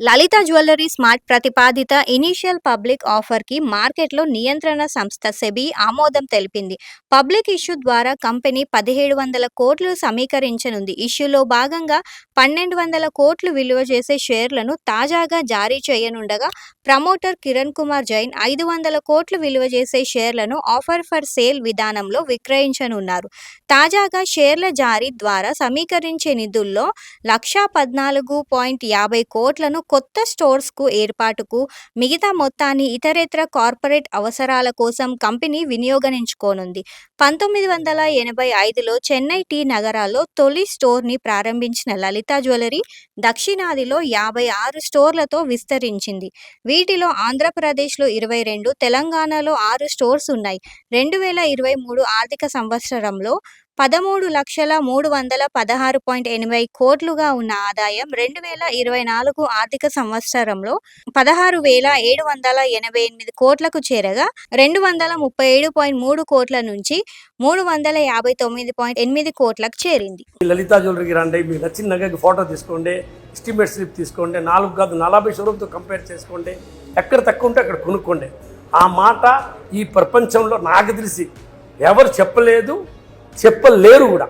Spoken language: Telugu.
లలిత జ్యువెలరీ స్మార్ట్ ప్రతిపాదిత ఇనీషియల్ పబ్లిక్ ఆఫర్కి మార్కెట్లో నియంత్రణ సంస్థ సెబీ ఆమోదం తెలిపింది. పబ్లిక్ ఇష్యూ ద్వారా కంపెనీ పదిహేడు వందల కోట్లు సమీకరించనుంది. ఇష్యూలో భాగంగా పన్నెండు వందల కోట్లు విలువ చేసే షేర్లను తాజాగా జారీ చేయనుండగా ప్రమోటర్ కిరణ్ కుమార్ జైన్ ఐదు వందల కోట్లు విలువ చేసే షేర్లను ఆఫర్ ఫర్ సేల్ విధానంలో విక్రయించనున్నారు. తాజాగా షేర్ల జారీ ద్వారా సమీకరించే నిధుల్లో లక్షా పద్నాలుగు పాయింట్ యాభై కోట్లను కొత్త స్టోర్స్కు ఏర్పాటుకు మిగతా మొత్తాన్ని ఇతరేతర కార్పొరేట్ అవసరాల కోసం కంపెనీ వినియోగించుకోనుంది పంతొమ్మిది వందల ఎనభై ఐదులో చెన్నై టీ నగరాల్లో తొలి స్టోర్ని ప్రారంభించిన లలిత జ్యువెలరీ దక్షిణాదిలో యాభై ఆరు స్టోర్లతో విస్తరించింది. వీటిలో ఆంధ్రప్రదేశ్లో ఇరవై రెండు తెలంగాణలో ఆరు స్టోర్స్ ఉన్నాయి. రెండు వేల ఇరవై మూడు ఆర్థిక సంవత్సరంలో పదమూడు లక్షల మూడు వందల పదహారు పాయింట్ ఎనభై కోట్లుగా ఉన్న ఆదాయం రెండు వేల ఇరవై నాలుగు ఆర్థిక సంవత్సరంలో పదహారు వేల ఏడు వందల ఎనభై ఎనిమిది కోట్లకు చేరగా రెండు వందల ముప్పై ఏడు పాయింట్ మూడు కోట్ల నుంచి మూడు వందల యాభై తొమ్మిది పాయింట్ ఎనిమిది కోట్లకు చేరింది. లలిత లలితా జ్యువెలరీకి రండి మీకు నచ్చిన నగకి ఫోటో తీసుకోండి ఎస్టిమేట్ స్లిప్ తీసుకోండి నాలుగు కాదు నలభై షోరూమ్తో కంపేర్ చేసుకోండి ఎక్కడ తక్కువ ఉంటే అక్కడ కొనుక్కోండి. ఆ మాట ఈ ప్రపంచంలో నాకు తెలిసి ఎవరు చెప్పలేదు చెప్పలేరు కూడా.